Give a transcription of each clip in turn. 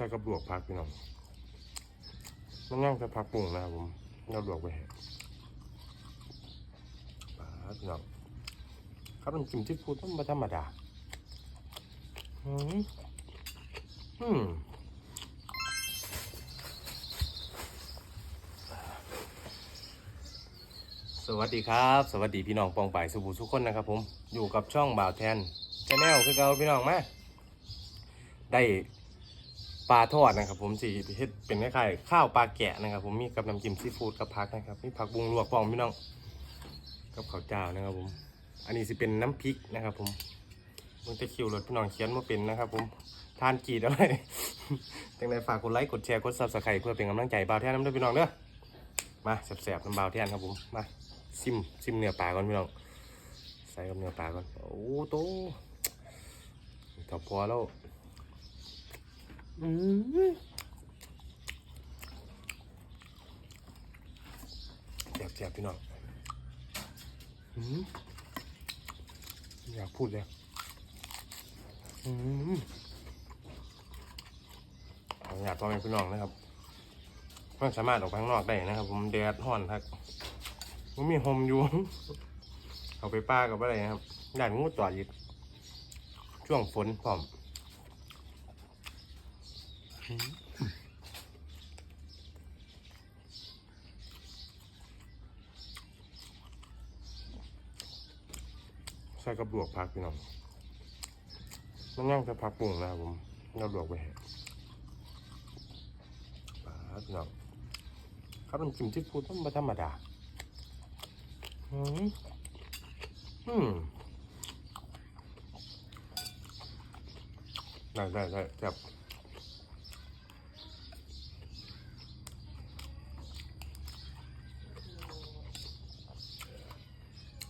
ใส่กระบวกพักพี่น้องมันง่ายจะพักปรุงนะครับผมเราลวกไปให้ปลาพี่น้องครับมันจิ้มที่พูดต้องธรรมดาอืมอืมสวัสดีครับ สวัสดีพี่น้องปองป่ายสุบูทุกคนนะครับผมอยู่กับช่องบ่าวแทนชแนลคือเก่าพี่น้องมาได้ ปลาทอดนะครับ ผมสีเฮ็ดเป็นคล้ายๆข้าวปลาแกะนะครับ ผมมีกับน้ำจิ้มซีฟู้ดกับผักนะครับมีผักบุงลวกปองพี่น้องกับข้าวเจ้านะครับ ผม อันนี้สิเป็นน้ำพริกนะครับ ผมมันจะคิวรถพี่น้องเขียนมาเป็นนะครับ ผมทานกีดอะไรจังไดฝากกดไลค์กดแชร์กดซับสไครต์เพื่อเป็นกำลังใจบ่าวแทนน้ำด้วยพี่น้องเด้อมาแสบๆน้ำบ่าวแทนครับผมมาซิมซิมเนื้อปลาก่อนพี่น้องใส่กับเนื้อปลาก่อนโอ้โตถ้าพอแล้ว อืมแสบๆพี่น้องอืมอยากพูดเลยอืมอยากพ่อแม่พี่น้องนะครับมันสามารถออกข้างนอกได้นะครับ ผมแดดห้อนครับผมมีโฮมอยู่ เอาไปป้ากับอะไรนะครับด่านงูจอดอีกช่วงฝนพร้อม อืมใส่กระบวกพักพี่น้องมันย่างจะพักปรุงนะครับผมเราบวกไปให้ปลาพี่น้องครับมันจิ้มที่พูดต้องมาธรรมดา อืมอืมได้ได้ได้จับ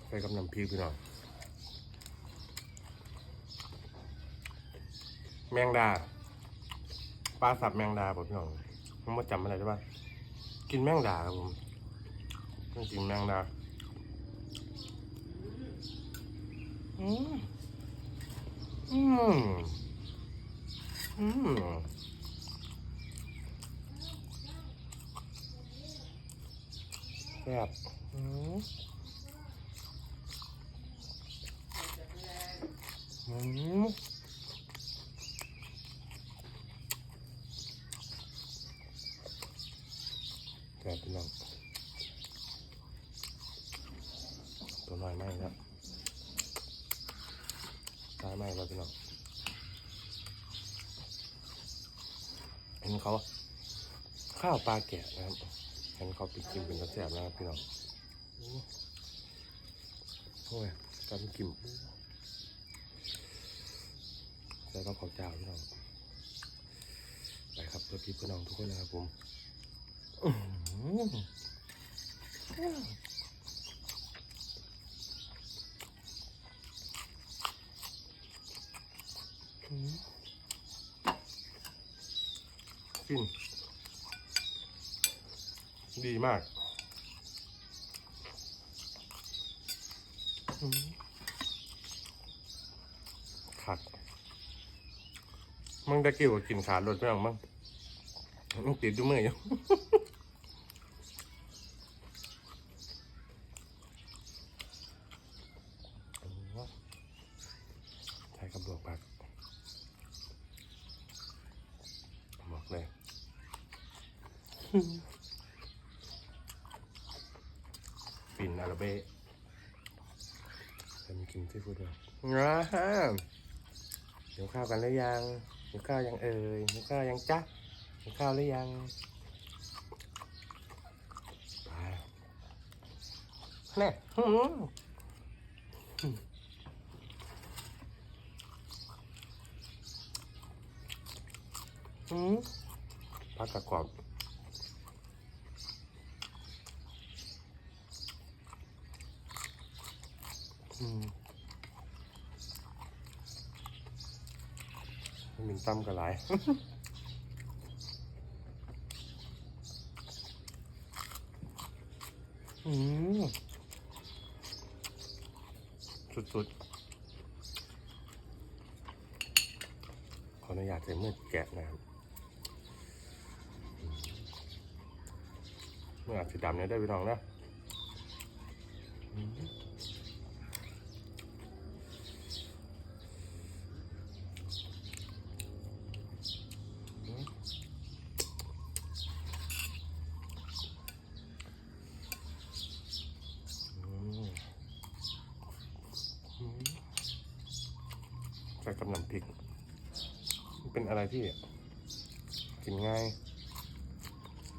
ใส่กับน้ำพริกพี่น้องแมงดาปลาสับแมงดาผมพี่น้องผมมาจำอะไรได้ป่ะกินแมงดาครับผมต้องกินแมงดาอืมอืมอืมแซ่บอืมอืม แซ่บพี่น้องตัวน้อยมากครับตายไหม่แล้วพี่น้องเห็นเขาข้าวปลาแกะนะครับเห็นเขาไปกินเป็นกระแสบนะครับพี่น้องโอ้ยการกินใส่ข้าวเผาเจ้าพี่น้องไปครับเพื่อพี่เพื่อน้องทุกคนนะครับผมอื้อหืออืมฟินดีมากอืมขัด มึงตะกิ้วกินขาดรถไปหรอมั้งมึงติดด้วยมืออยู่ใช้กระบอกปักบอกเลยฟินอาราเบ้จะมีกินซีฟู้ดด้วยงาฮะเดี๋ยวข้าวกันหรือยัง เดี๋ยวข้าวยังเอ่ยเดี๋ยวข้าวยังจ๊ะเดี๋ยวข้าวหรือยังแน่อืมพักกระกรอบอืม ซ้ำกันหลายสุดๆ ขออนุญาตใส่มือแกะนะครับเมื่ออาจจะดำเนี่ยได้ไปลองนะ กับน้ำพริก เป็นอะไรที่กินง่าย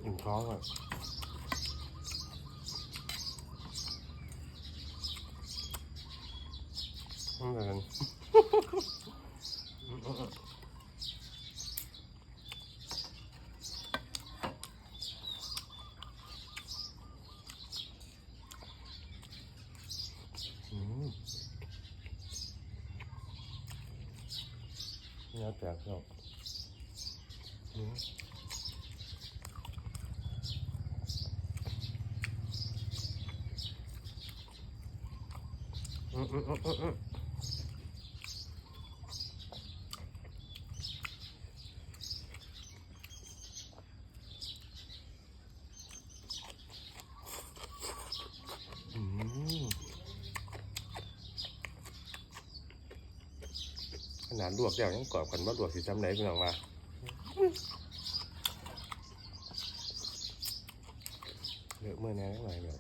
อิ่มท้องอะเหมือนอืมเนื้อแตกแล้วอืม อืมอืมอืมอืมอืมอืม ขนาดลวกแล้วยังกรอบกันว่าลวกสิจำไหนพี่น้องว่าเยอะเมื่อแน่หน่อยเลย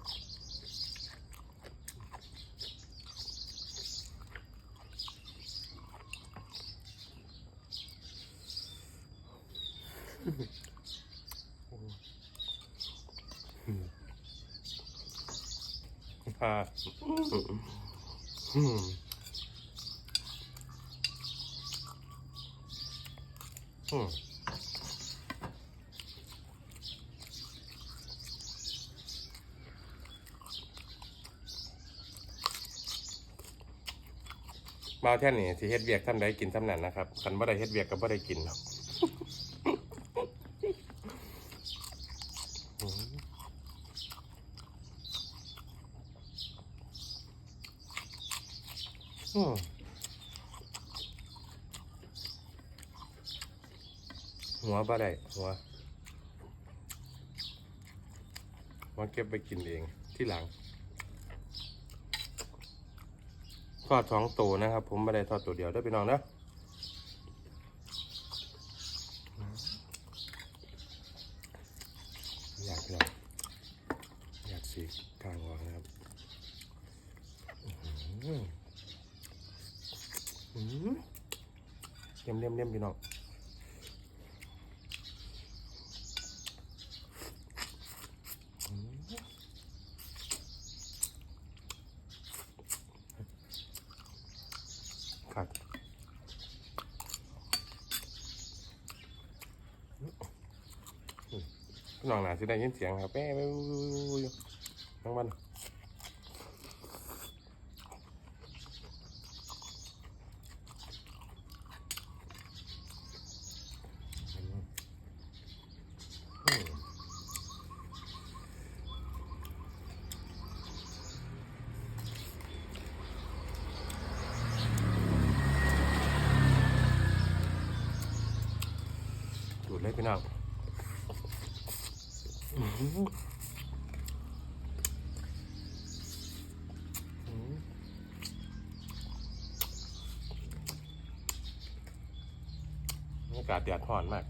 อ่า อืมอืมมาแท่นนี่ที่เฮ็ดเวียกท่านใดกินท่านนั้นนะครับคันบ่ได้เฮ็ดเวียกก็บ่ได้กินหรอกอืม อืมหัวบ่ได้หัวหัวเก็บไปกินเองที่หลังทอดสองตัวนะครับ ผมไม่ได้ทอดตัวเดียวได้อพี่น้องนะอยากอยอยากสีกลางวางนะครับ เลี่ยมเลี่ยมเลี่ยมพี่น้องอืมครับอืมพี่น้องหนาสิได้ยินเสียงครับแป๊ะแป๊ะวู้วู้วู้วู้อยู่ทั้งวัน อืม ดเลยพี่น้องอื้อหืออืมอากาศแดดร้อนมาก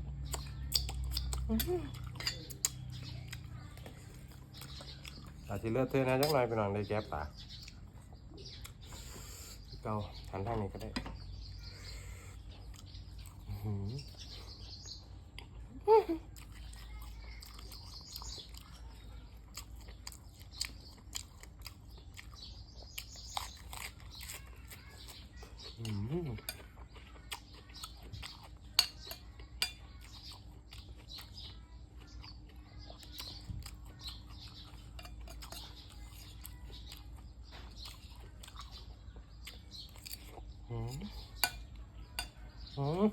อาจจะเลือดเตือนะจังหน่อยไปนอนได้แก๊บป่าเกาหันทางนี้ก็ได้อื้อหืออื้อหืออืม อืม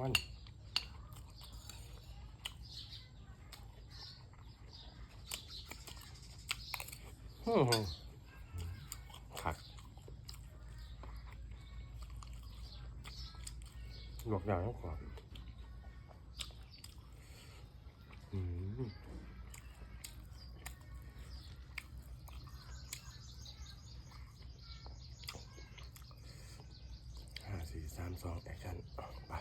วันอืมขัดหลอกอย่างนี้ก่อน สองแอคชั่นไป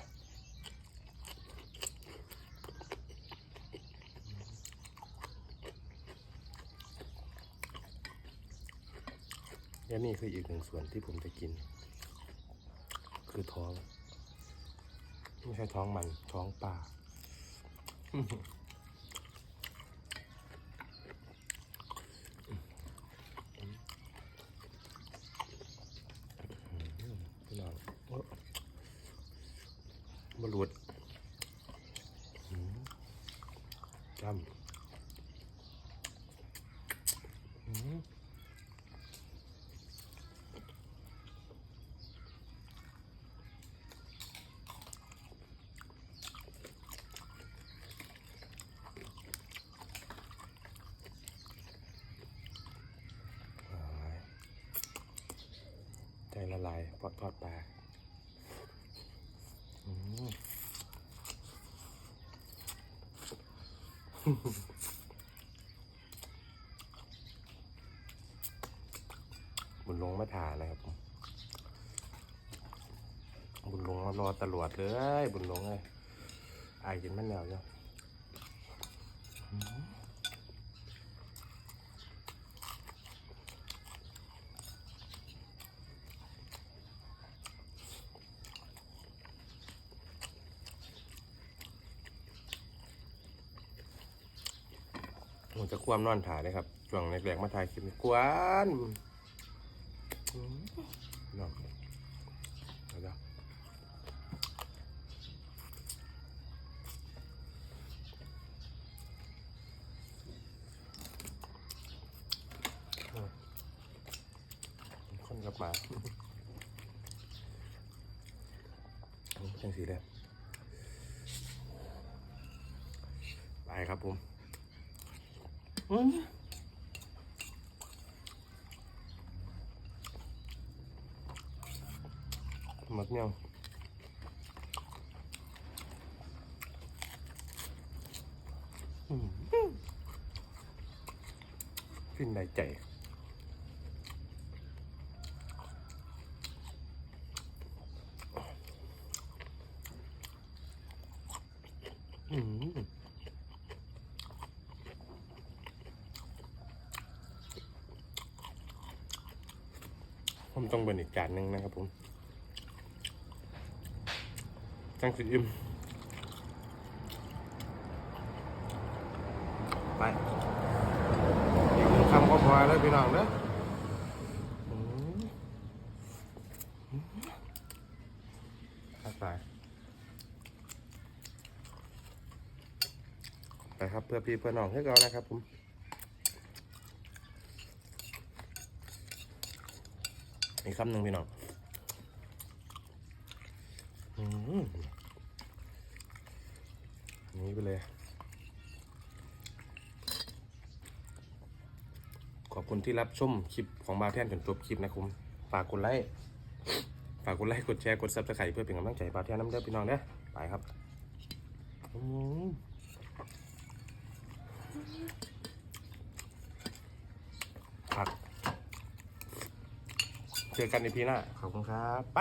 และ นี่คืออีกหนึ่งส่วนที่ผมจะกิน คือท้อง ไม่ใช่ท้องมันท้องปลา พี่น้องโอ๊ะบหลุดอืมจำอืมเอาไว้ใจละลาย พอดทอดปลาบุญลงมาถ่านะครับบุญลงมารอตลอดเลย บุญลงเลยอายกินมันแล้วเนาะ มผมจะควมนอนถ่ายเลยครับช่วงแรกๆมาถ่ายคลิปกวนนอนเอาละคนกลับมาจังสีเลยไปครับผม อืมหมักเนี่ยงอืมฟินได้ใจ อืมผม ต้องเป็นอีกจานหนึ่งนะครับผมจังสิอิ่มไปเดี๋ยวมึงคำก็พอแล้วพี่น้องเด้ออืมอืมไปไปครับเพื่อพี่เพื่อน้องให้เรานะครับผม อีกคำหนึ่งพี่น้องอืมนี่ไปเลย ขอบคุณที่รับชมคลิปของบาแทนจนจบคลิปนะครับฝากกดไลค์ฝากกดไลค์กดแชร์กดซับสไครต์เพื่อเป็นกำลังใจบาแทนน้ำเด้อพี่น้องเด้อไปครับอืม ผักเจอกันในพีหน้าขอบคุณครับ ไป